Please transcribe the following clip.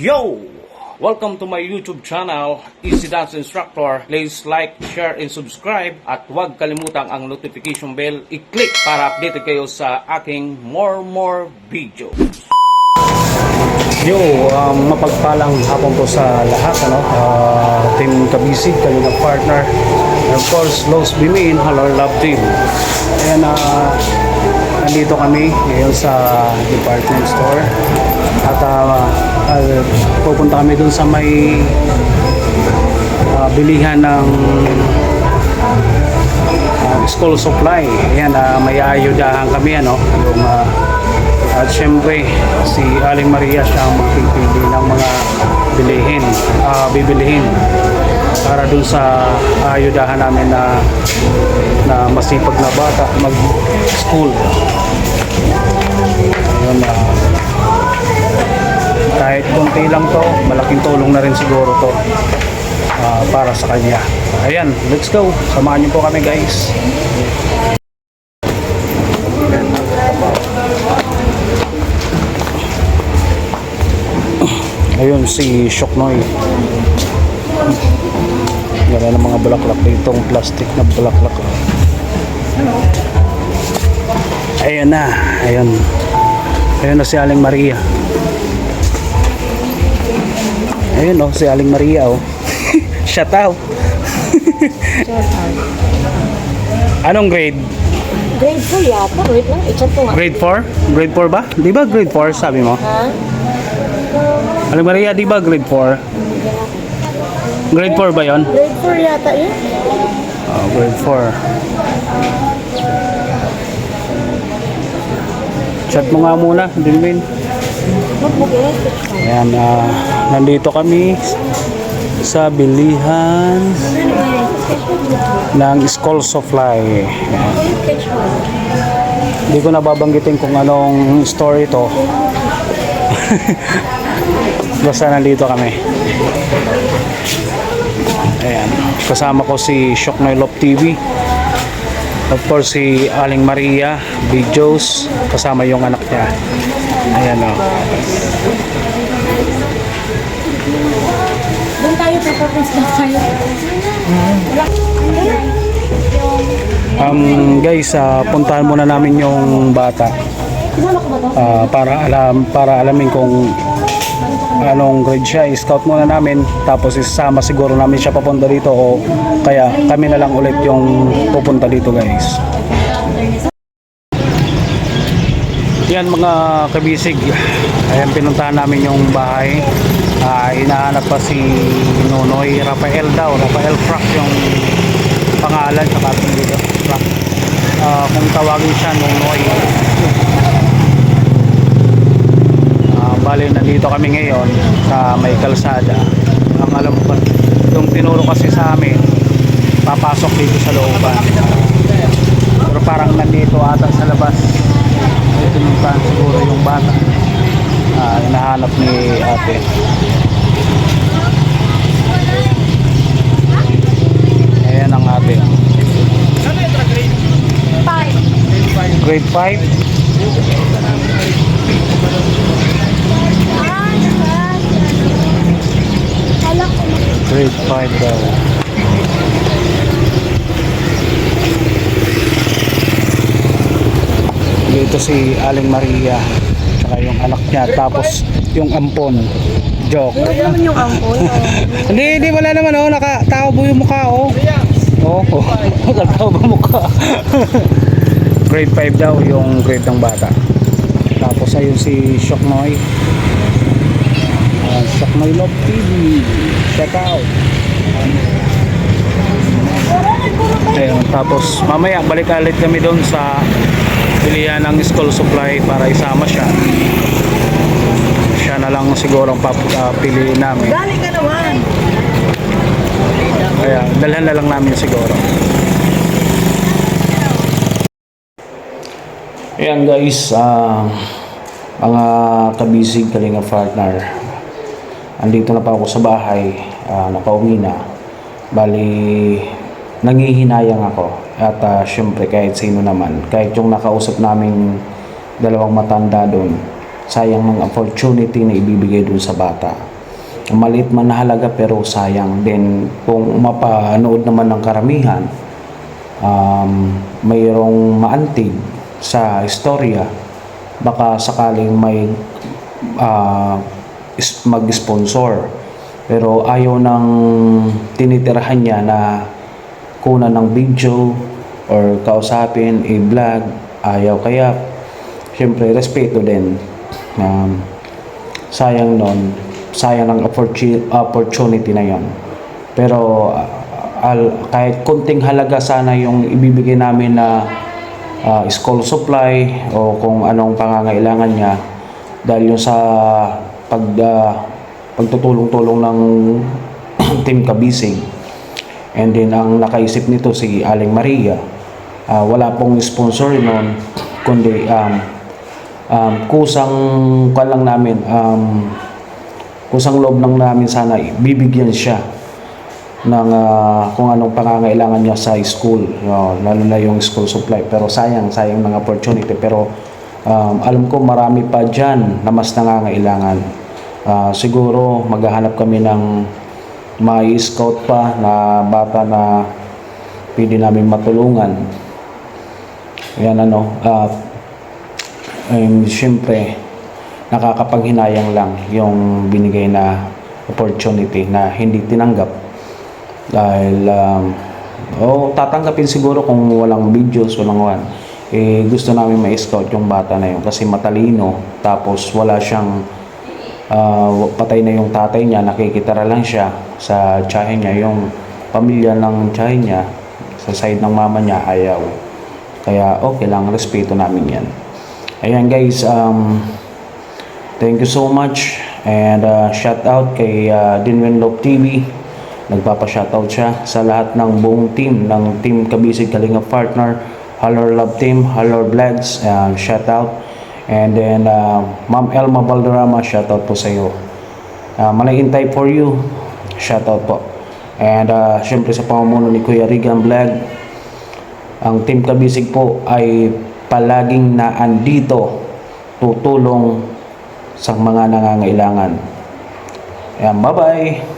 Yo! Welcome to my YouTube channel, Easy Dance Instructor. Please like, share, and subscribe. At huwag kalimutang ang notification bell i-click para updated kayo sa aking more more videos. Yo, um, mapagpalang hapon po sa lahat, ano? Uh, team Kabisig, kanilang partner. And of course, Los Bimin, Hello Love Team. Ayan, uh, nandito kami ngayon sa department store. At uh, uh, pupunta kami dun sa may uh, bilihan ng uh, school supply. Ayan, uh, may ayudahan kami, ano? Yung uh, at syempre, si Aling Maria siya ang magpipili ng mga bilihin, ah, bibilihin para dun sa ayudahan namin na na masipag na bata mag-school. Konti lang to, malaking tulong na rin siguro to ah, para sa kanya. Ayan, let's go. Samahan niyo po kami guys. Ayun si Shoknoy. Ganda ng mga bulaklak dito, ang plastic na bulaklak. Ayun na, ayun. Ayun na si Aling Maria. Ayun oh, si Aling Maria oh. Shout out. Anong grade? Grade 4 yata. Wait lang, i-chat ko nga. Grade 4? Grade 4 ba? Di ba grade 4 sabi mo? Ha? Aling Maria, di ba grade 4? Grade 4 ba yon? Grade 4 yata yun. Oh, grade 4. Chat mo nga muna, Dilmin. Ayan, ah, nandito kami sa bilihan ng school supply. Hindi ko nababanggitin kung anong store ito. Basta nandito kami. Ayan. Kasama ko si Shoknoy Love TV. Of course, si Aling Maria, videos, kasama yung anak niya. Ayan o. Doon tayo papapas na tayo. Um, guys, ah, puntahan muna namin yung bata ah, para alam para alamin kung anong grade siya. I-scout muna namin tapos isama siguro namin siya papunta dito o kaya kami na lang ulit yung pupunta dito guys. Yan mga kabisig. Ayan pinuntahan namin yung bahay. Ah, hinahanap pa si Nonoy Rafael daw. Rafael Frank yung pangalan sa kapatid dito. Frank. Ah, kung tawagin siya Nonoy. Ah, bali nandito kami ngayon sa may kalsada. Ang alam ko yung tinuro kasi sa amin papasok dito sa looban. Pero parang nandito ata sa labas. Ay tinuntahan siguro yung bata. Ah, hinahanap ni ate. Ayan ang ate. Grade 5? Grade 5 daw. Dito si Aling Maria tsaka yung anak niya tapos yung ampon. Joke. Hindi naman yung ampon. hindi hindi wala naman oh. Nakatao po yung mukha oh? Oh, oh. nakatao ba mukha? Grade 5 daw yung grade ng bata. Tapos ayun si Shoknoy. Uh, Shoknoy Love TV shout out. Ayun, tapos mamaya balik ulit kami doon sa bilihan ng school supply para isama siya siya na lang siguro ang pap- ah, namin Dali ka naman. kaya dalhan na lang namin siguro Ayan guys, ah mga kabisig kalinga partner. Andito na pa ako sa bahay, ah, nakauwi na. Bali, nanghihinayang ako. At ah, syempre kahit sino naman, kahit yung nakausap naming dalawang matanda doon, sayang ng opportunity na ibibigay doon sa bata. maliit man na halaga pero sayang din kung mapanood naman ng karamihan um, mayroong maantig sa istorya baka sakaling may is- mag-sponsor pero ayaw nang tinitirahan niya na kunan ng video or kausapin, i-vlog, ayaw. Kaya syempre respeto din. Um, sayang nun. Sayang ang opportu- opportunity na yon pero uh, al, kahit konting halaga sana yung ibibigay namin na uh, school supply o kung anong pangangailangan niya dahil yung sa pag uh, pagtutulong-tulong ng team Kabisig. And then ang nakaisip nito si Aling Maria Ah, wala pong sponsor noon kundi um, um, kusang kan lang namin um, kusang loob lang namin sana bibigyan siya ng ah, kung anong pangangailangan niya sa school. No, lalo na yung school supply. Pero sayang sayang ng opportunity. Pero um, alam ko marami pa dyan na mas nangangailangan. Ah, siguro maghahanap kami ng may scout pa na bata na pwede namin matulungan yan ano ah um, syempre nakakapanghinayang lang yung binigay na opportunity na hindi tinanggap. Dahil um, o tatanggapin siguro kung walang videos walang one. Eh gusto namin ma-scout yung bata na yun kasi matalino tapos wala siyang ah, patay na yung tatay niya nakikitara lang siya sa tiyahin niya. Yung pamilya ng tiyahin niya sa side ng mama niya ayaw kaya okay lang respeto namin yan ayan guys um, Thank you so much and uh, shout out kay uh, Dinwin Love TV. Nagpapa-shoutout siya sa lahat ng buong team ng Team Kabisig Kalinga Partner, Halor Love Team, Halor Vlogs, uh, shout out. And then uh, Ma'am Elma Balderrama, shout out po sa iyo. Uh, Manayintay for you, shout out po. And uh, syempre sa pamumuno ni Kuya Regan Vlog, ang Team Kabisig po ay palaging naandito tutulong sa mga nangangailangan. Ayan, bye-bye!